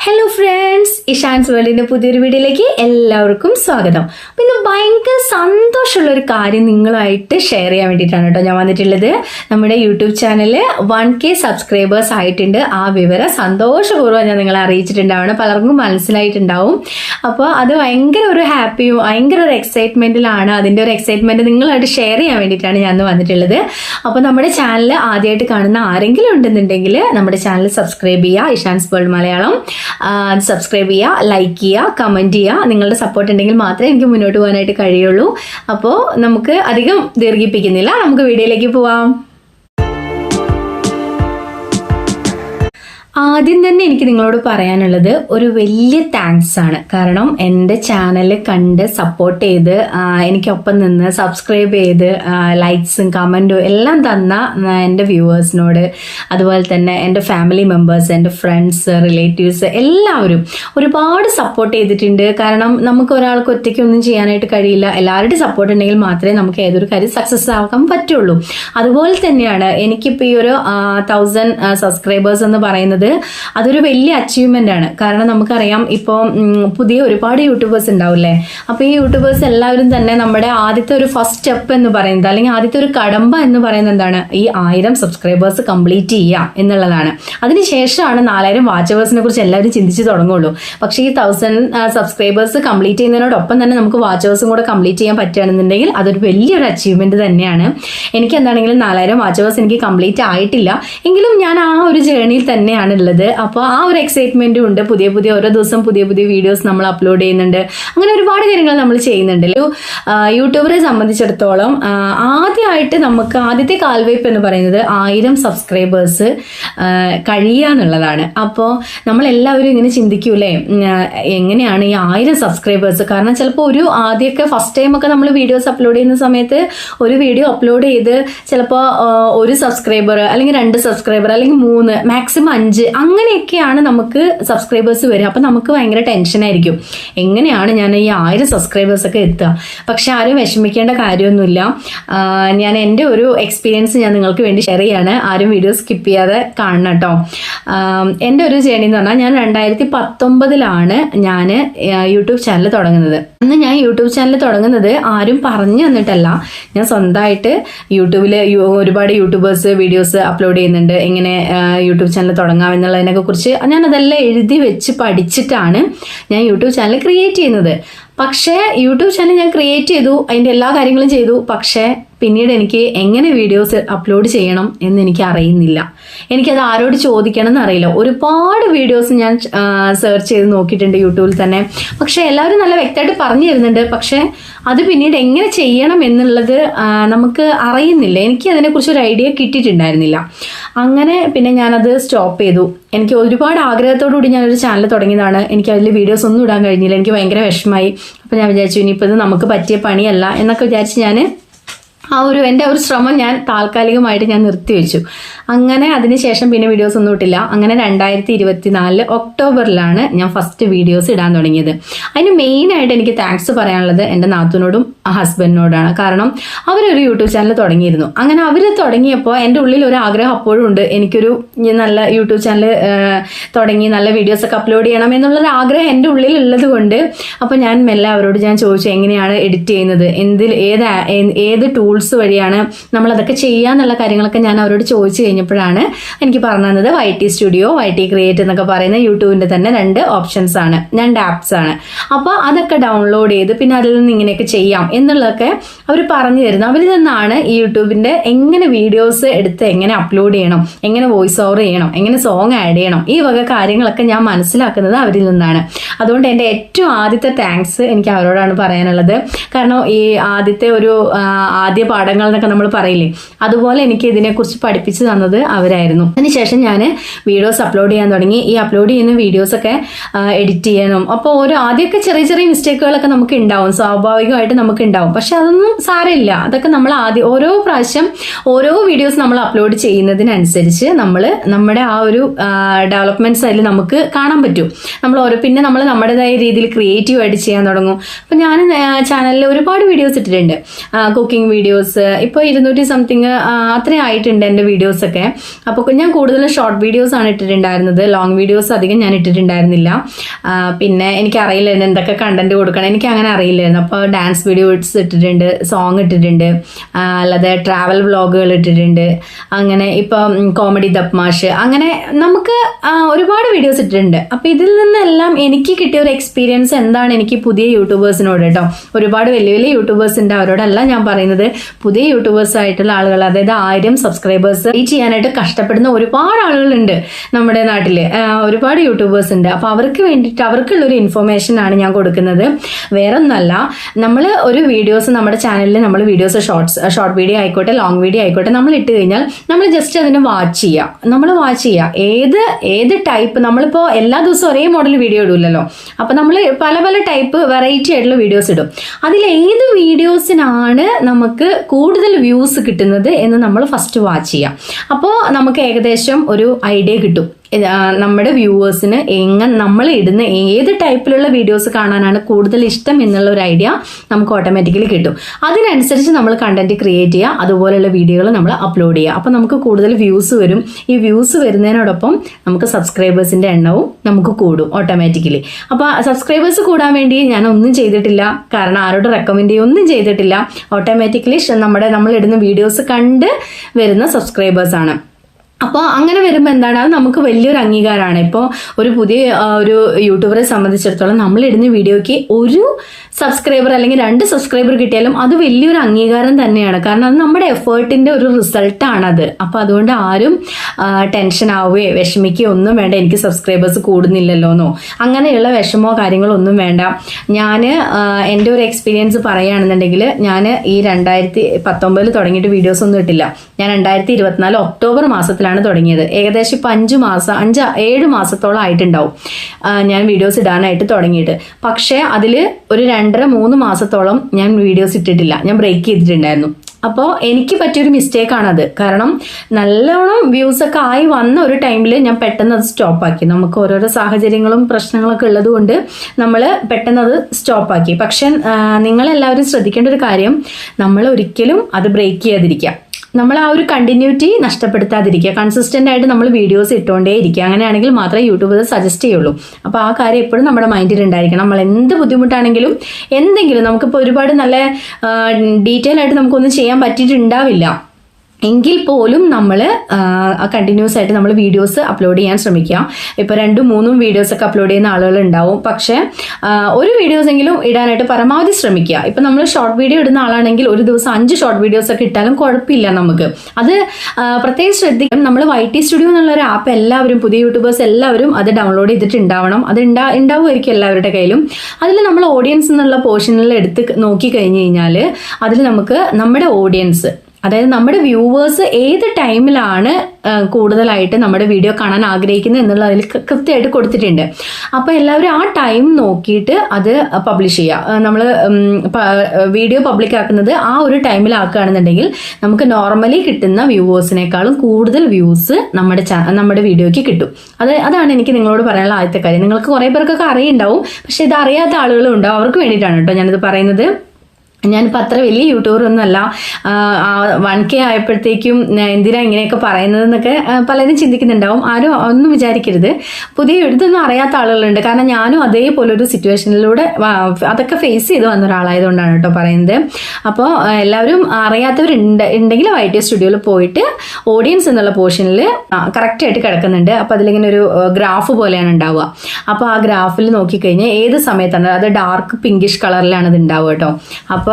hello friends. Friends Ishan's വേൾഡിന്റെ പുതിയൊരു വീഡിയോയിലേക്ക് എല്ലാവർക്കും സ്വാഗതം. പിന്നെ ഇന്ന് ഭയങ്കര സന്തോഷമുള്ള ഒരു കാര്യം നിങ്ങളുമായിട്ട് ഷെയർ ചെയ്യാൻ വേണ്ടിയിട്ടാണ് കേട്ടോ ഞാൻ വന്നിട്ടുള്ളത്. നമ്മുടെ YouTube channel one K subscribers ആയിട്ടുണ്ട്. ആ വിവരം സന്തോഷപൂർവം ഞാൻ നിങ്ങളെ അറിയിച്ചിട്ടുണ്ടാവണം. പലർക്കും മനസ്സിലായിട്ടുണ്ടാവും. അപ്പോൾ അത് ഭയങ്കര ഒരു ഹാപ്പിയും ഭയങ്കര ഒരു എക്സൈറ്റ്മെന്റിലാണ് അതിന്റെ ഒരു എക്സൈറ്റ്മെന്റ് നിങ്ങളായിട്ട് ഷെയർ ചെയ്യാൻ വേണ്ടിയിട്ടാണ് ഞാൻ വന്നിട്ടുള്ളത്. അപ്പോൾ നമ്മുടെ ചാനൽ ആദ്യമായിട്ട് കാണുന്ന ആരെങ്കിലും ഉണ്ടെന്നുണ്ടെങ്കിൽ നമ്മുടെ ചാനൽ സബ്സ്ക്രൈബ് ചെയ്യുക. ഇഷാൻസ് വേൾഡ് മലയാളം സബ്സ്ക്രൈബ് ചെയ്യുക ലൈക്ക് ചെയ്യുക കമന്റ് ചെയ്യുക. നിങ്ങളുടെ സപ്പോർട്ട് ഉണ്ടെങ്കിൽ മാത്രമേ എനിക്ക് മുന്നോട്ട് പോകാനായിട്ട് കഴിയുള്ളൂ. അപ്പോൾ നമുക്ക് അധികം ദീർഘിപ്പിക്കുന്നില്ല. നമുക്ക് വീഡിയോയിലേക്ക് പോവാം. ആദ്യം തന്നെ എനിക്ക് നിങ്ങളോട് പറയാനുള്ളത് ഒരു വലിയ താങ്ക്സ് ആണ്. കാരണം എന്റെ ചാനൽ കണ്ട് സപ്പോർട്ട് ചെയ്ത് എനിക്കൊപ്പം നിന്ന് സബ്സ്ക്രൈബ് ചെയ്ത് ലൈക്സും കമന്റും എല്ലാം തന്ന എന്റെ വ്യൂവേഴ്സിനോട് അതുപോലെ തന്നെ എന്റെ ഫാമിലി മെമ്പേഴ്സ് എന്റെ ഫ്രണ്ട്സ് റിലേറ്റീവ്സ് എല്ലാവരും ഒരുപാട് സപ്പോർട്ട് ചെയ്തിട്ടുണ്ട്. കാരണം നമുക്ക് ഒരാൾക്ക് ഒറ്റയ്ക്കൊന്നും ചെയ്യാനായിട്ട് കഴിയില്ല. എല്ലാവരുടെയും സപ്പോർട്ട് ഉണ്ടെങ്കിൽ മാത്രമേ നമുക്ക് ഏതൊരു കാര്യം സക്സസ് ആക്കാൻ പറ്റുള്ളൂ. അതുപോലെ തന്നെയാണ് എനിക്കിപ്പോൾ ഈ ഒരു തൗസൻഡ് സബ്സ്ക്രൈബേഴ്സ് എന്ന് പറയുന്നത് അതൊരു വലിയ അച്ചീവ്മെന്റ് ആണ്. കാരണം നമുക്കറിയാം ഇപ്പോൾ പുതിയ ഒരുപാട് യൂട്യൂബേഴ്സ് ഉണ്ടാവില്ലേ? അപ്പോൾ ഈ യൂട്യൂബേഴ്സ് എല്ലാവരും തന്നെ നമ്മുടെ ആദ്യത്തെ ഒരു ഫസ്റ്റ് സ്റ്റെപ്പ് എന്ന് പറയുന്നത് അല്ലെങ്കിൽ ആദ്യത്തെ ഒരു കടമ്പ എന്ന് പറയുന്നത് എന്താണ്? ഈ ആയിരം സബ്സ്ക്രൈബേഴ്സ് കംപ്ലീറ്റ് ചെയ്യുക എന്നുള്ളതാണ്. അതിനുശേഷമാണ് നാലായിരം വാച്ചവേഴ്സിനെ കുറിച്ച് എല്ലാവരും ചിന്തിച്ച് തുടങ്ങുള്ളൂ. പക്ഷേ ഈ തൗസൻഡ് സബ്സ്ക്രൈബേഴ്സ് കംപ്ലീറ്റ് ചെയ്യുന്നതിനോടൊപ്പം തന്നെ നമുക്ക് വാച്ചവേഴ്സും കൂടെ കംപ്ലീറ്റ് ചെയ്യാൻ പറ്റുകയാണെന്നുണ്ടെങ്കിൽ അതൊരു വലിയൊരു അച്ചീവ്മെന്റ് തന്നെയാണ്. എനിക്ക് എന്താണെങ്കിലും നാലായിരം വാച്ചവേഴ്സ് എനിക്ക് കംപ്ലീറ്റ് ആയിട്ടില്ല. എങ്കിലും ഞാൻ ആ ഒരു ജേണിയിൽ തന്നെയാണ് ഉള്ളത്. അപ്പോൾ ആ ഒരു എക്സൈറ്റ്മെന്റും ഉണ്ട്. പുതിയ പുതിയ ഓരോ ദിവസം പുതിയ പുതിയ വീഡിയോസ് നമ്മൾ അപ്ലോഡ് ചെയ്യുന്നുണ്ട്. അങ്ങനെ ഒരുപാട് കാര്യങ്ങൾ നമ്മൾ ചെയ്യുന്നുണ്ട്. ഒരു യൂട്യൂബറെ സംബന്ധിച്ചിടത്തോളം ആദ്യമായിട്ട് നമുക്ക് ആദ്യത്തെ കാൽവയ്പ് എന്ന് പറയുന്നത് ആയിരം സബ്സ്ക്രൈബേഴ്സ് കഴിയുക എന്നുള്ളതാണ്. അപ്പോൾ നമ്മളെല്ലാവരും ഇങ്ങനെ ചിന്തിക്കൂലേ എങ്ങനെയാണ് ഈ ആയിരം സബ്സ്ക്രൈബേഴ്സ് കാരണം ചിലപ്പോൾ ഒരു ആദ്യമൊക്കെ ഫസ്റ്റ് ടൈമൊക്കെ നമ്മൾ വീഡിയോസ് അപ്ലോഡ് ചെയ്യുന്ന സമയത്ത് ഒരു വീഡിയോ അപ്ലോഡ് ചെയ്ത് ചിലപ്പോൾ ഒരു സബ്സ്ക്രൈബർ അല്ലെങ്കിൽ രണ്ട് സബ്സ്ക്രൈബർ അല്ലെങ്കിൽ മൂന്ന് മാക്സിമം അഞ്ച് അങ്ങനെയൊക്കെയാണ് നമുക്ക് സബ്സ്ക്രൈബേഴ്സ് വരിക. അപ്പം നമുക്ക് ഭയങ്കര ടെൻഷനായിരിക്കും എങ്ങനെയാണ് ഞാൻ ഈ ആയിരം സബ്സ്ക്രൈബേഴ്സ് ഒക്കെ എത്തുക? പക്ഷെ ആരും വിഷമിക്കേണ്ട കാര്യമൊന്നുമില്ല. ഞാൻ എന്റെ ഒരു എക്സ്പീരിയൻസ് ഞാൻ നിങ്ങൾക്ക് വേണ്ടി ഷെയർ ചെയ്യാണ്. ആരും വീഡിയോ സ്കിപ്പ് ചെയ്യാതെ കാണണം കേട്ടോ. എന്റെ ഒരു ജേണി എന്ന് പറഞ്ഞാൽ ഞാൻ രണ്ടായിരത്തി പത്തൊമ്പതിലാണ് ഞാൻ യൂട്യൂബ് ചാനൽ തുടങ്ങുന്നത്. അന്ന് ഞാൻ യൂട്യൂബ് ചാനൽ തുടങ്ങുന്നത് ആരും പറഞ്ഞു തന്നിട്ടല്ല. ഞാൻ സ്വന്തമായിട്ട് യൂട്യൂബിൽ ഒരുപാട് യൂട്യൂബേഴ്സ് വീഡിയോസ് അപ്ലോഡ് ചെയ്യുന്നുണ്ട്. എങ്ങനെ യൂട്യൂബ് ചാനൽ തുടങ്ങാം എന്നുള്ളതിനൊക്കെ കുറിച്ച് ഞാൻ അതെല്ലാം എഴുതി വെച്ച് പഠിച്ചിട്ടാണ് ഞാൻ യൂട്യൂബ് ചാനൽ ക്രിയേറ്റ് ചെയ്യുന്നത്. പക്ഷേ യൂട്യൂബ് ചാനൽ ഞാൻ ക്രിയേറ്റ് ചെയ്തു അതിന്റെ എല്ലാ കാര്യങ്ങളും ചെയ്തു. പക്ഷേ പിന്നീട് എനിക്ക് എങ്ങനെ വീഡിയോസ് അപ്ലോഡ് ചെയ്യണം എന്ന് എനിക്ക് അറിയുന്നില്ല. എനിക്കത് ആരോട് ചോദിക്കണം എന്നറിയില്ല ഒരുപാട് വീഡിയോസ് ഞാൻ സെർച്ച് ചെയ്ത് നോക്കിയിട്ടുണ്ട് യൂട്യൂബിൽ തന്നെ. പക്ഷേ എല്ലാവരും നല്ല വ്യക്തമായിട്ട് പറഞ്ഞു തരുന്നുണ്ട്. പക്ഷേ അത് പിന്നീട് എങ്ങനെ ചെയ്യണം എന്നുള്ളത് നമുക്ക് അറിയുന്നില്ല. എനിക്ക് അതിനെക്കുറിച്ച് ഒരു ഐഡിയ കിട്ടിയിട്ടുണ്ടായിരുന്നില്ല. അങ്ങനെ പിന്നെ ഞാനത് സ്റ്റോപ്പ് ചെയ്തു. എനിക്ക് ഒരുപാട് ആഗ്രഹത്തോടു കൂടി ഞാനൊരു ചാനൽ തുടങ്ങിയതാണ്. എനിക്ക് അതിൽ വീഡിയോസ് ഒന്നും ഇടാൻ കഴിഞ്ഞില്ല. എനിക്ക് ഭയങ്കര വിഷമമായി. അപ്പോൾ ഞാൻ വിചാരിച്ചു ഇനിയിപ്പോൾ ഇത് നമുക്ക് പറ്റിയ പണിയല്ല എന്നൊക്കെ വിചാരിച്ച് ഞാൻ ആ ഒരു എന്റെ ഒരു ശ്രമം ഞാൻ താൽക്കാലികമായിട്ട് ഞാൻ നിർത്തിവെച്ചു അങ്ങനെ അതിനുശേഷം പിന്നെ വീഡിയോസ് ഒന്നും ഇട്ടില്ല. അങ്ങനെ രണ്ടായിരത്തി ഇരുപത്തിനാലിൽ ഒക്ടോബറിലാണ് ഞാൻ ഫസ്റ്റ് വീഡിയോസ് ഇടാൻ തുടങ്ങിയത്. അതിന് മെയിനായിട്ട് എനിക്ക് താങ്ക്സ് പറയാനുള്ളത് എന്റെ നാത്തുനോടും ഹസ്ബൻഡിനോടാണ് കാരണം അവരൊരു യൂട്യൂബ് ചാനൽ തുടങ്ങിയിരുന്നു. അങ്ങനെ അവർ തുടങ്ങിയപ്പോൾ എന്റെ ഉള്ളിൽ ഒരു ആഗ്രഹം അപ്പോഴും ഉണ്ട്. എനിക്കൊരു നല്ല യൂട്യൂബ് ചാനൽ തുടങ്ങി നല്ല വീഡിയോസ് ഒക്കെ അപ്ലോഡ് ചെയ്യണം എന്നുള്ളൊരു ആഗ്രഹം എന്റെ ഉള്ളിൽ ഉള്ളത് കൊണ്ട് അപ്പോൾ ഞാൻ മെല്ലെ അവരോട് ഞാൻ ചോദിച്ചു എങ്ങനെയാണ് എഡിറ്റ് ചെയ്യുന്നത്? എന്തിൽ ഏത് ഏത് ഏത് ടൂൾസ് വഴിയാണ് നമ്മളതൊക്കെ ചെയ്യാന്നുള്ള കാര്യങ്ങളൊക്കെ ഞാൻ അവരോട് ചോദിച്ചു കഴിഞ്ഞപ്പോഴാണ് എനിക്ക് പറഞ്ഞു തന്നത് Y T studio Y T create എന്നൊക്കെ പറയുന്ന യൂട്യൂബിന്റെ തന്നെ രണ്ട് ഓപ്ഷൻസ് ആണ് രണ്ട് ആപ്സ് ആണ്. അപ്പോൾ അതൊക്കെ ഡൗൺലോഡ് ചെയ്ത് പിന്നെ അതിൽ നിന്ന് ഇങ്ങനെയൊക്കെ ചെയ്യാം എന്നുള്ളതൊക്കെ അവർ പറഞ്ഞു തരുന്നു. അവരിൽ നിന്നാണ് ഈ യൂട്യൂബിന്റെ എങ്ങനെ വീഡിയോസ് എടുത്ത് എങ്ങനെ അപ്ലോഡ് ചെയ്യണം എങ്ങനെ വോയിസ് ഓവർ ചെയ്യണം എങ്ങനെ സോങ് ആഡ് ചെയ്യണം ഈ വക കാര്യങ്ങളൊക്കെ ഞാൻ മനസ്സിലാക്കുന്നത് അവരിൽ നിന്നാണ്. അതുകൊണ്ട് എന്റെ ഏറ്റവും ആദ്യത്തെ താങ്ക്സ് എനിക്ക് അവരോടാണ് പറയാനുള്ളത്. കാരണം ഈ ആദ്യത്തെ ഒരു ആദ്യ പാഠങ്ങൾ എന്നൊക്കെ നമ്മൾ പറയില്ലേ? അതുപോലെ എനിക്ക് ഇതിനെക്കുറിച്ച് പഠിപ്പിച്ചു തന്നത് അവരായിരുന്നു. അതിനുശേഷം ഞാൻ വീഡിയോസ് അപ്ലോഡ് ചെയ്യാൻ തുടങ്ങി. ഈ അപ്ലോഡ് ചെയ്യുന്ന വീഡിയോസൊക്കെ എഡിറ്റ് ചെയ്യണം അപ്പോൾ ഓരോ ആദ്യമൊക്കെ ചെറിയ ചെറിയ മിസ്റ്റേക്കുകളൊക്കെ നമുക്ക് ഉണ്ടാവും സ്വാഭാവികമായിട്ട് നമുക്ക് ഉണ്ടാവും പക്ഷെ അതൊന്നും സാരമില്ല. അതൊക്കെ നമ്മൾ ആദ്യം ഓരോ പ്രാവശ്യം ഓരോ വീഡിയോസ് നമ്മൾ അപ്ലോഡ് ചെയ്യുന്നതിനനുസരിച്ച് നമ്മൾ നമ്മുടെ ആ ഒരു ഡെവലപ്മെന്റ്സ് അതിൽ നമുക്ക് കാണാൻ പറ്റും. നമ്മൾ ഓരോ പിന്നെ നമ്മൾ നമ്മുടേതായ രീതിയിൽ ക്രിയേറ്റീവ് ആയിട്ട് ചെയ്യാൻ തുടങ്ങും. അപ്പം ഞാൻ ചാനലിൽ ഒരുപാട് വീഡിയോസ് ഇട്ടിട്ടുണ്ട്. കുക്കിംഗ് വീഡിയോസ് വീഡിയോസ് ഇപ്പോൾ ഇരുന്നൂറ്റി സംതിങ് അത്രയും ആയിട്ടുണ്ട് എന്റെ വീഡിയോസ് ഒക്കെ. അപ്പോൾ ഞാൻ കൂടുതലും ഷോർട്ട് വീഡിയോസ് ആണ് ഇട്ടിട്ടുണ്ടായിരുന്നത്. ലോങ് വീഡിയോസ് അധികം ഞാൻ ഇട്ടിട്ടുണ്ടായിരുന്നില്ല. പിന്നെ എനിക്ക് അറിയില്ലായിരുന്നു എന്തൊക്കെ കണ്ടന്റ് കൊടുക്കണം. എനിക്ക് അങ്ങനെ അറിയില്ലായിരുന്നു. അപ്പോൾ ഡാൻസ് വീഡിയോസ് ഇട്ടിട്ടുണ്ട് സോങ് ഇട്ടിട്ടുണ്ട് അല്ലാതെ ട്രാവൽ വ്ളോഗുകൾ ഇട്ടിട്ടുണ്ട്. അങ്ങനെ ഇപ്പം കോമഡി ദപ്മാഷ് അങ്ങനെ നമുക്ക് ഒരുപാട് വീഡിയോസ് ഇട്ടിട്ടുണ്ട്. അപ്പോൾ ഇതിൽ നിന്നെല്ലാം എനിക്ക് കിട്ടിയ ഒരു എക്സ്പീരിയൻസ് എന്താണ് എനിക്ക് പുതിയ യൂട്യൂബേഴ്സിനോട് കേട്ടോ ഒരുപാട് വലിയ വലിയ യൂട്യൂബേഴ്സ് ഉണ്ട്. അവരോടല്ല ഞാൻ പറയുന്നത് പുതിയ യൂട്യൂബേഴ്സ് ആയിട്ടുള്ള ആളുകൾ അതായത് ആയിരം സബ്സ്ക്രൈബേഴ്സ് റീച്ച് ചെയ്യാനായിട്ട് കഷ്ടപ്പെടുന്ന ഒരുപാട് ആളുകളുണ്ട് നമ്മുടെ നാട്ടിൽ ഒരുപാട് യൂട്യൂബേഴ്സ് ഉണ്ട്. അപ്പോൾ അവർക്ക് വേണ്ടിയിട്ട് അവർക്കുള്ളൊരു ഇൻഫർമേഷൻ ആണ് ഞാൻ കൊടുക്കുന്നത്. വേറെ ഒന്നല്ല നമ്മൾ ഒരു വീഡിയോസ് നമ്മുടെ ചാനലിൽ നമ്മൾ വീഡിയോസ് ഷോർട്സ് ഷോർട്ട് വീഡിയോ ആയിക്കോട്ടെ ലോങ് വീഡിയോ ആയിക്കോട്ടെ നമ്മൾ ഇട്ട് കഴിഞ്ഞാൽ നമ്മൾ ജസ്റ്റ് അതിനെ വാച്ച് ചെയ്യുക നമ്മൾ വാച്ച് ചെയ്യുക ഏത് ഏത് ടൈപ്പ് നമ്മളിപ്പോൾ എല്ലാ ദിവസവും ഒരേ മോഡൽ വീഡിയോ ഇടില്ലല്ലോ അപ്പോൾ നമ്മൾ പല പല ടൈപ്പ് വെറൈറ്റി ആയിട്ടുള്ള വീഡിയോസ് ഇടും. അതിൽ ഏത് വീഡിയോസിനാണ് നമുക്ക് കൂടുതൽ വ്യൂസ് കിട്ടുന്നത് എന്ന് നമ്മൾ ഫസ്റ്റ് വാച്ച് ചെയ്യാം. അപ്പോൾ നമുക്ക് ഏകദേശം ഒരു ഐഡിയ കിട്ടും. നമ്മുടെ വ്യൂവേഴ്സിന് എങ്ങനെ നമ്മൾ ഇടുന്ന ഏത് ടൈപ്പിലുള്ള വീഡിയോസ് കാണാനാണ് കൂടുതൽ ഇഷ്ടം എന്നുള്ള ഒരു ഐഡിയ നമുക്ക് ഓട്ടോമാറ്റിക്കലി കിട്ടും. അതിനനുസരിച്ച് നമ്മൾ കണ്ടന്റ് ക്രിയേറ്റ് ചെയ്യുക അതുപോലെയുള്ള വീഡിയോകൾ നമ്മൾ അപ്ലോഡ് ചെയ്യുക അപ്പോൾ നമുക്ക് കൂടുതൽ വ്യൂസ് വരും. ഈ വ്യൂസ് വരുന്നതിനോടൊപ്പം നമുക്ക് സബ്സ്ക്രൈബേഴ്സിന്റെ എണ്ണവും നമുക്ക് കൂടും ഓട്ടോമാറ്റിക്കലി അപ്പോൾ സബ്സ്ക്രൈബേഴ്സ് കൂടാൻ വേണ്ടി ഞാൻ ഒന്നും ചെയ്തിട്ടില്ല. കാരണം ആരോട് റെക്കമെൻഡ് ചെയ്യുക ഒന്നും ചെയ്തിട്ടില്ല. ഓട്ടോമാറ്റിക്കലി നമ്മുടെ നമ്മൾ ഇടുന്ന വീഡിയോസ് കണ്ട് വരുന്ന സബ്സ്ക്രൈബേഴ്സാണ് അപ്പോൾ അങ്ങനെ വരുമ്പോൾ എന്താണ്? അത് നമുക്ക് വലിയൊരു അംഗീകാരമാണ് ഇപ്പോൾ ഒരു പുതിയ ഒരു യൂട്യൂബറെ സംബന്ധിച്ചിടത്തോളം നമ്മൾ ഇടുന്ന വീഡിയോയ്ക്ക് ഒരു സബ്സ്ക്രൈബർ അല്ലെങ്കിൽ രണ്ട് സബ്സ്ക്രൈബർ കിട്ടിയാലും അത് വലിയൊരു അംഗീകാരം തന്നെയാണ്. കാരണം അത് നമ്മുടെ എഫേർട്ടിന്റെ ഒരു റിസൾട്ടാണത്. അപ്പോൾ അതുകൊണ്ട് ആരും ടെൻഷൻ ആവുകയോ വിഷമിക്കുകയോ ഒന്നും വേണ്ട. എനിക്ക് സബ്സ്ക്രൈബേഴ്സ് കൂടുന്നില്ലല്ലോ എന്നോ അങ്ങനെയുള്ള വിഷമോ കാര്യങ്ങളോ ഒന്നും വേണ്ട. ഞാൻ എന്റെ ഒരു എക്സ്പീരിയൻസ് പറയുകയാണെന്നുണ്ടെങ്കിൽ ഞാൻ ഈ രണ്ടായിരത്തി പത്തൊമ്പതിൽ തുടങ്ങിയിട്ട് വീഡിയോസ് ഒന്നും ഇട്ടില്ല. ഞാൻ രണ്ടായിരത്തി ഇരുപത്തിനാല് ഒക്ടോബർ മാസത്തിലാണ് തുടങ്ങിയത്. ഏകദേശം ഇപ്പം അഞ്ച് മാസം അഞ്ച് ഏഴ് മാസത്തോളം ആയിട്ടുണ്ടാവും. ഞാൻ വീഡിയോസ് ഇടാനായിട്ട് തുടങ്ങിയിട്ട്. പക്ഷേ അതിൽ ഒരു രണ്ടര മൂന്ന് മാസത്തോളം ഞാൻ വീഡിയോസ് ഇട്ടിട്ടില്ല. ഞാൻ ബ്രേക്ക് ചെയ്തിട്ടുണ്ടായിരുന്നു. അപ്പോൾ എനിക്ക് പറ്റിയൊരു മിസ്റ്റേക്കാണത്. കാരണം നല്ലോണം വ്യൂസ് ഒക്കെ ആയി വന്ന ഒരു ടൈമിൽ ഞാൻ പെട്ടെന്ന് അത് സ്റ്റോപ്പാക്കി. നമുക്ക് ഓരോരോ സാഹചര്യങ്ങളും പ്രശ്നങ്ങളൊക്കെ ഉള്ളതുകൊണ്ട് നമ്മൾ പെട്ടെന്ന് അത് സ്റ്റോപ്പാക്കി. പക്ഷെ നിങ്ങളെല്ലാവരും ശ്രദ്ധിക്കേണ്ട ഒരു കാര്യം നമ്മൾ ഒരിക്കലും അത് ബ്രേക്ക് ചെയ്യാതിരിക്കുക. നമ്മൾ ആ ഒരു കണ്ടിന്യൂറ്റി നഷ്ടപ്പെടുത്താതിരിക്കുക. കൺസിസ്റ്റന്റ് ആയിട്ട് നമ്മൾ വീഡിയോസ് ഇട്ടുകൊണ്ടേ ഇരിക്കുക. അങ്ങനെയാണെങ്കിൽ മാത്രമേ യൂട്യൂബ് സജസ്റ്റ് ചെയ്യുള്ളൂ. അപ്പോൾ ആ കാര്യം എപ്പോഴും നമ്മുടെ മൈൻഡിൽ ഉണ്ടായിരിക്കണം. നമ്മൾ എന്ത് ബുദ്ധിമുട്ടാണെങ്കിലും എന്തെങ്കിലും നമുക്കിപ്പോൾ ഒരുപാട് നല്ല ഡീറ്റെയിൽ ആയിട്ട് നമുക്കൊന്നും ചെയ്യാൻ പറ്റിയിട്ടുണ്ടാവില്ല. എങ്കിൽ പോലും നമ്മൾ കണ്ടിന്യൂസ് ആയിട്ട് നമ്മൾ വീഡിയോസ് അപ്ലോഡ് ചെയ്യാൻ ശ്രമിക്കുക ഇപ്പോൾ രണ്ടും മൂന്നും വീഡിയോസ് ഒക്കെ അപ്ലോഡ് ചെയ്യുന്ന ആളുകൾ ഉണ്ടാവും. പക്ഷേ ഒരു വീഡിയോസ് എങ്കിലും ഇടാനായിട്ട് പരമാവധി ശ്രമിക്കുക. ഇപ്പം നമ്മൾ ഷോർട്ട് വീഡിയോ ഇടുന്ന ആളാണെങ്കിൽ ഒരു ദിവസം അഞ്ച് ഷോർട്ട് വീഡിയോസ് ഒക്കെ ഇട്ടാലും കുഴപ്പമില്ല നമുക്ക്. അത് പ്രത്യേകം ശ്രദ്ധിക്കണം. നമ്മൾ വൈ ടി സ്റ്റുഡിയോ എന്നുള്ള ഒരു ആപ്പ് എല്ലാവരും പുതിയ യൂട്യൂബേഴ്സ് എല്ലാവരും അത് ഡൗൺലോഡ് ചെയ്തിട്ട് ഉണ്ടാവണം അത് ഉണ്ടാ ഉണ്ടാവുമായിരിക്കും എല്ലാവരുടെ കയ്യിലും. അതിൽ നമ്മൾ ഓഡിയൻസ് എന്നുള്ള പോർഷനിൽ എടുത്ത് നോക്കി കഴിഞ്ഞ് കഴിഞ്ഞാൽ അതിൽ നമുക്ക് നമ്മുടെ ഓഡിയൻസ് അതായത് നമ്മുടെ വ്യൂവേഴ്സ് ഏത് ടൈമിലാണ് കൂടുതലായിട്ട് നമ്മുടെ വീഡിയോ കാണാൻ ആഗ്രഹിക്കുന്നത് എന്നുള്ളതിൽ കൃത്യമായിട്ട് കൊടുത്തിട്ടുണ്ട്. അപ്പോൾ എല്ലാവരും ആ ടൈം നോക്കിയിട്ട് അത് പബ്ലിഷ് ചെയ്യുക. നമ്മൾ വീഡിയോ പബ്ലിക് ആക്കുന്നത് ആ ഒരു ടൈമിലാക്കുകയാണെന്നുണ്ടെങ്കിൽ നമുക്ക് നോർമലി കിട്ടുന്ന വ്യൂവേഴ്സിനേക്കാളും കൂടുതൽ വ്യൂസ് നമ്മുടെ നമ്മുടെ വീഡിയോയ്ക്ക് കിട്ടും. അത് അതാണ് എനിക്ക് നിങ്ങളോട് പറയാനുള്ള ആദ്യത്തെ കാര്യം. നിങ്ങൾക്ക് കുറേ പേർക്കൊക്കെ അറിയുണ്ടാവും പക്ഷേ ഇത് അറിയാത്ത ആളുകളും ഉണ്ടാവും. അവർക്ക് വേണ്ടിയിട്ടാണ് കേട്ടോ ഞാനിത് പറയുന്നത്. ഞാനിപ്പോൾ അത്ര വലിയ യൂട്യൂബർ ഒന്നുമല്ല. വൺ കെ ആയപ്പോഴത്തേക്കും എന്തിനാ ഇങ്ങനെയൊക്കെ പറയുന്നതെന്നൊക്കെ പലരും ചിന്തിക്കുന്നുണ്ടാവും. ആരും ഒന്നും വിചാരിക്കരുത്. പുതിയ എഴുതൊന്നും അറിയാത്ത ആളുകളുണ്ട്. കാരണം ഞാനും അതേപോലെ ഒരു സിറ്റുവേഷനിലൂടെ അതൊക്കെ ഫേസ് ചെയ്ത് വന്ന ഒരാളായതുകൊണ്ടാണ് കേട്ടോ പറയുന്നത്. അപ്പോൾ എല്ലാവരും അറിയാത്തവരുണ്ട് ഉണ്ടെങ്കിൽ വൈ ടി സ്റ്റുഡിയോയിൽ പോയിട്ട് ഓഡിയൻസ് എന്നുള്ള പോർഷനിൽ കറക്റ്റായിട്ട് കിടക്കുന്നുണ്ട്. അപ്പോൾ അതിലിങ്ങനെ ഒരു ഗ്രാഫ് പോലെയാണ് ഉണ്ടാവുക. അപ്പോൾ ആ ഗ്രാഫിൽ നോക്കിക്കഴിഞ്ഞാൽ ഏത് സമയത്താണ്? അത് ഡാർക്ക് പിങ്കിഷ് കളറിലാണ് ഇത് ഉണ്ടാവുക കേട്ടോ.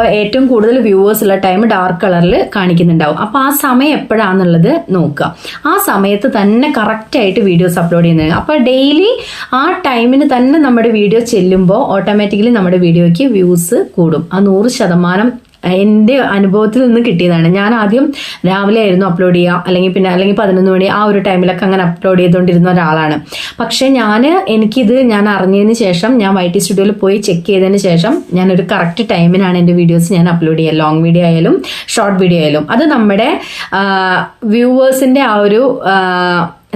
ഏറ്റവും കൂടുതൽ വ്യൂവേഴ്സ് ഉള്ള ടൈം ഡാർക്ക് കളറിൽ കാണിക്കുന്നുണ്ടാവും. അപ്പോൾ ആ സമയം എപ്പോഴാണെന്നുള്ളത് നോക്കുക. ആ സമയത്ത് തന്നെ കറക്റ്റായിട്ട് വീഡിയോസ് അപ്ലോഡ് ചെയ്യുന്നത്. അപ്പോൾ ഡെയിലി ആ ടൈമിന് തന്നെ നമ്മുടെ വീഡിയോ ചെല്ലുമ്പോൾ ഓട്ടോമാറ്റിക്കലി നമ്മുടെ വീഡിയോയ്ക്ക് വ്യൂസ് കൂടും. ആ നൂറ് ശതമാനം എന്റെ അനുഭവത്തിൽ നിന്ന് കിട്ടിയതാണ്. ഞാൻ ആദ്യം രാവിലെ ആയിരുന്നു അപ്ലോഡ് ചെയ്യുക അല്ലെങ്കിൽ പിന്നെ അല്ലെങ്കിൽ പതിനൊന്ന് മണി ആ ഒരു ടൈമിലൊക്കെ അങ്ങനെ അപ്ലോഡ് ചെയ്തുകൊണ്ടിരുന്ന ഒരാളാണ്. പക്ഷേ ഞാൻ എനിക്കിത് ഞാൻ അറിഞ്ഞതിന് ശേഷം ഞാൻ വൈ ടി സ്റ്റുഡിയോയിൽ പോയി ചെക്ക് ചെയ്തതിന് ശേഷം ഞാൻ ഒരു കറക്റ്റ് ടൈമിനാണ് എന്റെ വീഡിയോസ് ഞാൻ അപ്ലോഡ് ചെയ്യുക ലോങ് വീഡിയോ ആയാലും ഷോർട്ട് വീഡിയോ ആയാലും. അത് നമ്മുടെ വ്യൂവേഴ്സിന്റെ ആ ഒരു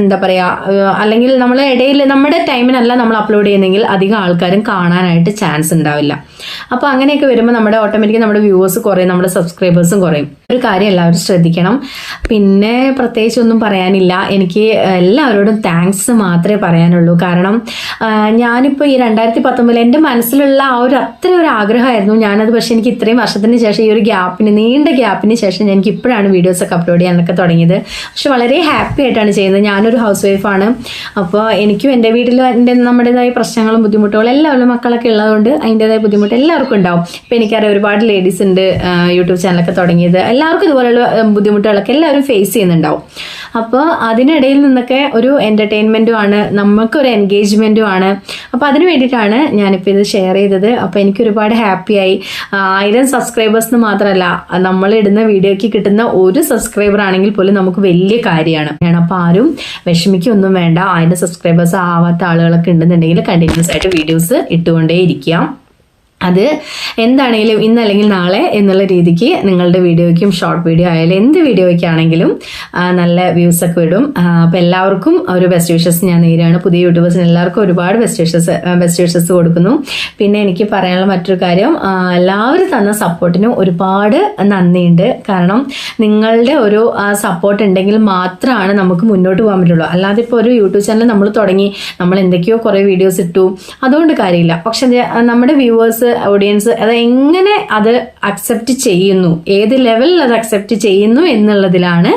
എന്താ പറയുക അല്ലെങ്കിൽ നമ്മൾ ഇടയിൽ നമ്മുടെ ടൈമിനല്ല നമ്മൾ അപ്ലോഡ് ചെയ്യുന്നെങ്കിൽ അധികം ആൾക്കാരും കാണാനായിട്ട് ചാൻസ് ഉണ്ടാവില്ല. അപ്പോൾ അങ്ങനെയൊക്കെ വരുമ്പോൾ നമ്മുടെ ഓട്ടോമാറ്റിക്കലി നമ്മുടെ വ്യൂവേഴ്സ് കുറയും നമ്മുടെ സബ്സ്ക്രൈബേഴ്സും കുറയും. ഒരു കാര്യം എല്ലാവരും ശ്രദ്ധിക്കണം. പിന്നെ പ്രത്യേകിച്ച് ഒന്നും പറയാനില്ല. എനിക്ക് എല്ലാവരോടും താങ്ക്സ് മാത്രമേ പറയാനുള്ളൂ. കാരണം ഞാനിപ്പോൾ ഈ രണ്ടായിരത്തി പത്തൊമ്പതിൽ എന്റെ മനസ്സിലുള്ള ആ ഒരു അത്ര ഒരു ആഗ്രഹമായിരുന്നു. ഞാനത് പക്ഷേ എനിക്ക് ഇത്രയും വർഷത്തിന് ശേഷം ഈ ഒരു ഗ്യാപ്പിന് നീണ്ട ഗ്യാപ്പിന് ശേഷം എനിക്ക് ഇപ്പോഴാണ് വീഡിയോസൊക്കെ അപ്ലോഡ് ചെയ്യാനൊക്കെ തുടങ്ങിയത്. പക്ഷെ വളരെ ഹാപ്പി ആയിട്ടാണ് ചെയ്യുന്നത്. ഞാനൊരു ഹൗസ് വൈഫാണ് അപ്പോൾ എനിക്കും എന്റെ വീട്ടിൽ എന്റെ നമ്മുടേതായ പ്രശ്നങ്ങളും ബുദ്ധിമുട്ടുകളും എല്ലാവരും മക്കളൊക്കെ ഉള്ളതുകൊണ്ട് അതിന്റെതായ ബുദ്ധിമുട്ട് എല്ലാവർക്കും ഉണ്ടാവും. ഇപ്പം എനിക്കറിയാം ഒരുപാട് ലേഡീസ് ഉണ്ട് യൂട്യൂബ് ചാനലൊക്കെ തുടങ്ങിയത്. എല്ലാവർക്കും ഇതുപോലെയുള്ള ബുദ്ധിമുട്ടുകളൊക്കെ എല്ലാവരും ഫേസ് ചെയ്യുന്നുണ്ടാവും. അപ്പോൾ അതിനിടയിൽ നിന്നൊക്കെ ഒരു എന്റർടൈൻമെന്റും ആണ് നമുക്കൊരു എൻഗേജ്മെന്റും ആണ്. അപ്പോൾ അതിന് വേണ്ടിയിട്ടാണ് ഞാനിപ്പോൾ ഇത് ഷെയർ ചെയ്തത്. അപ്പോൾ എനിക്ക് ഒരുപാട് ഹാപ്പിയായി ആയിരം സബ്സ്ക്രൈബേഴ്സ് എന്ന് മാത്രമല്ല നമ്മൾ ഇടുന്ന വീഡിയോയ്ക്ക് കിട്ടുന്ന ഒരു സബ്സ്ക്രൈബർ ആണെങ്കിൽ പോലും നമുക്ക് വലിയ കാര്യമാണ്. അപ്പോൾ ആരും വിഷമിക്കൊന്നും വേണ്ട. ആയിരം സബ്സ്ക്രൈബേഴ്സ് ആവാത്ത ആളുകളൊക്കെ ഉണ്ടെന്നുണ്ടെങ്കിൽ കണ്ടിന്യൂസ് ആയിട്ട് വീഡിയോസ് ഇട്ടുകൊണ്ടേ ഇരിക്കാം അത് എന്താണെങ്കിലും ഇന്നല്ലെങ്കിൽ നാളെ എന്നുള്ള രീതിക്ക് നിങ്ങളുടെ വീഡിയോയ്ക്കും ഷോർട്ട് വീഡിയോ ആയാലും എന്ത് വീഡിയോയ്ക്കാണെങ്കിലും നല്ല വ്യൂസ് ഒക്കെ വിടും അപ്പോൾ എല്ലാവർക്കും ഒരു ബെസ്റ്റ് വിഷസ് ഞാൻ നേരെയാണ് പുതിയ യൂട്യൂബേഴ്സിന് എല്ലാവർക്കും ഒരുപാട് ബെസ്റ്റ് വിഷസ് ബെസ്റ്റ് വിഷസ് കൊടുക്കുന്നു. പിന്നെ എനിക്ക് പറയാനുള്ള മറ്റൊരു കാര്യം എല്ലാവരും തന്ന സപ്പോർട്ടിനും ഒരുപാട് നന്ദിയുണ്ട്. കാരണം നിങ്ങളുടെ ഒരു സപ്പോർട്ട് ഉണ്ടെങ്കിൽ മാത്രമാണ് നമുക്ക് മുന്നോട്ട് പോകാൻ പറ്റുള്ളൂ. അല്ലാതെ ഇപ്പോൾ ഒരു യൂട്യൂബ് ചാനൽ നമ്മൾ തുടങ്ങി നമ്മൾ എന്തൊക്കെയോ കുറേ വീഡിയോസ് ഇട്ടു. അതുകൊണ്ട് കാര്യമില്ല. പക്ഷെ നമ്മുടെ വ്യൂവേഴ്സ് ഓഡിയൻസ് അത് എങ്ങനെ അത് അക്സെപ്റ്റ് ചെയ്യുന്നു? ഏത് ലെവലിൽ അത് അക്സെപ്റ്റ് ചെയ്യുന്നു എന്നുള്ളതിലാണ്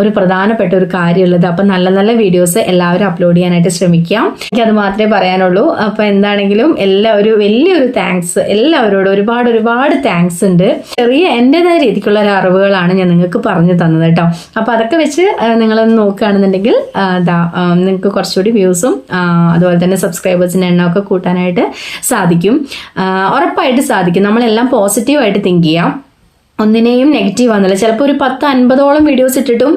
ഒരു പ്രധാനപ്പെട്ട ഒരു കാര്യമുള്ളത്. അപ്പം നല്ല നല്ല വീഡിയോസ് എല്ലാവരും അപ്ലോഡ് ചെയ്യാനായിട്ട് ശ്രമിക്കാം. എനിക്ക് അത് മാത്രമേ പറയാനുള്ളൂ. അപ്പം എന്താണെങ്കിലും എല്ലാ ഒരു വലിയൊരു താങ്ക്സ് എല്ലാവരോടും ഒരുപാട് ഒരുപാട് താങ്ക്സ് ഉണ്ട്. ചെറിയ എന്റെതായ രീതിക്കുള്ള ഒരു അറിവുകളാണ് ഞാൻ നിങ്ങൾക്ക് പറഞ്ഞു തന്നത് കേട്ടോ. അപ്പം അതൊക്കെ വെച്ച് നിങ്ങളൊന്ന് നോക്കുകയാണെന്നുണ്ടെങ്കിൽ നിങ്ങൾക്ക് കുറച്ചുകൂടി വ്യൂസും അതുപോലെ തന്നെ സബ്സ്ക്രൈബേഴ്സിന്റെ എണ്ണമൊക്കെ കൂട്ടാനായിട്ട് സാധിക്കും. ഉറപ്പായിട്ട് സാധിക്കും. നമ്മളെല്ലാം പോസിറ്റീവായിട്ട് തിങ്ക് ചെയ്യാം. ഒന്നിനെയും നെഗറ്റീവ് ആണെന്നില്ല ചിലപ്പോൾ ഒരു പത്ത് അൻപതോളം വീഡിയോസ് ഇട്ടിട്ടും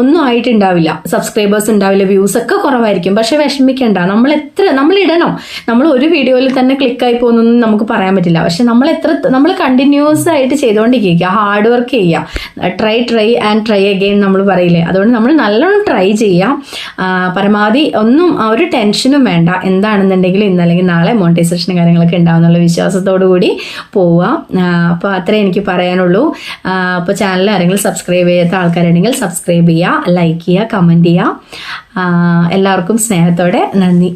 ഒന്നും ആയിട്ടുണ്ടാവില്ല. സബ്സ്ക്രൈബേഴ്സ് ഉണ്ടാവില്ല വ്യൂസ് ഒക്കെ കുറവായിരിക്കും. പക്ഷെ വിഷമിക്കേണ്ട. നമ്മൾ എത്ര നമ്മൾ ഇടണം. നമ്മൾ ഒരു വീഡിയോയിൽ തന്നെ ക്ലിക്കായി പോകുന്നൊന്നും നമുക്ക് പറയാൻ പറ്റില്ല. പക്ഷെ നമ്മൾ എത്ര നമ്മൾ കണ്ടിന്യൂസ് ആയിട്ട് ചെയ്തുകൊണ്ടിരിക്കുക. ഹാർഡ് വർക്ക് ചെയ്യുക. Try try and try again നമ്മൾ പറയില്ലേ. അതുകൊണ്ട് നമ്മൾ നല്ലോണം ട്രൈ ചെയ്യാം പരമാവധി ഒന്നും ഒരു ടെൻഷനും വേണ്ട. എന്താണെന്നുണ്ടെങ്കിലും ഇന്നല്ലെങ്കിൽ നാളെ മോണിറ്റൈസേഷൻ കാര്യങ്ങളൊക്കെ ഉണ്ടാവുന്നുള്ള വിശ്വാസത്തോടു കൂടി പോവാം അപ്പോൾ അത്രേ എനിക്ക് പറയാനുള്ളൂ. അപ്പോൾ ചാനൽ ആരെങ്കിലും സബ്സ്ക്രൈബ് ചെയ്യാത്ത ആൾക്കാരുണ്ടെങ്കിൽ സബ്സ്ക്രൈബ് ചെയ്യുക ലൈക്ക് ചെയ്യുക കമന്റ് ചെയ്യുക. എല്ലാവർക്കും സ്നേഹത്തോടെ നന്ദി.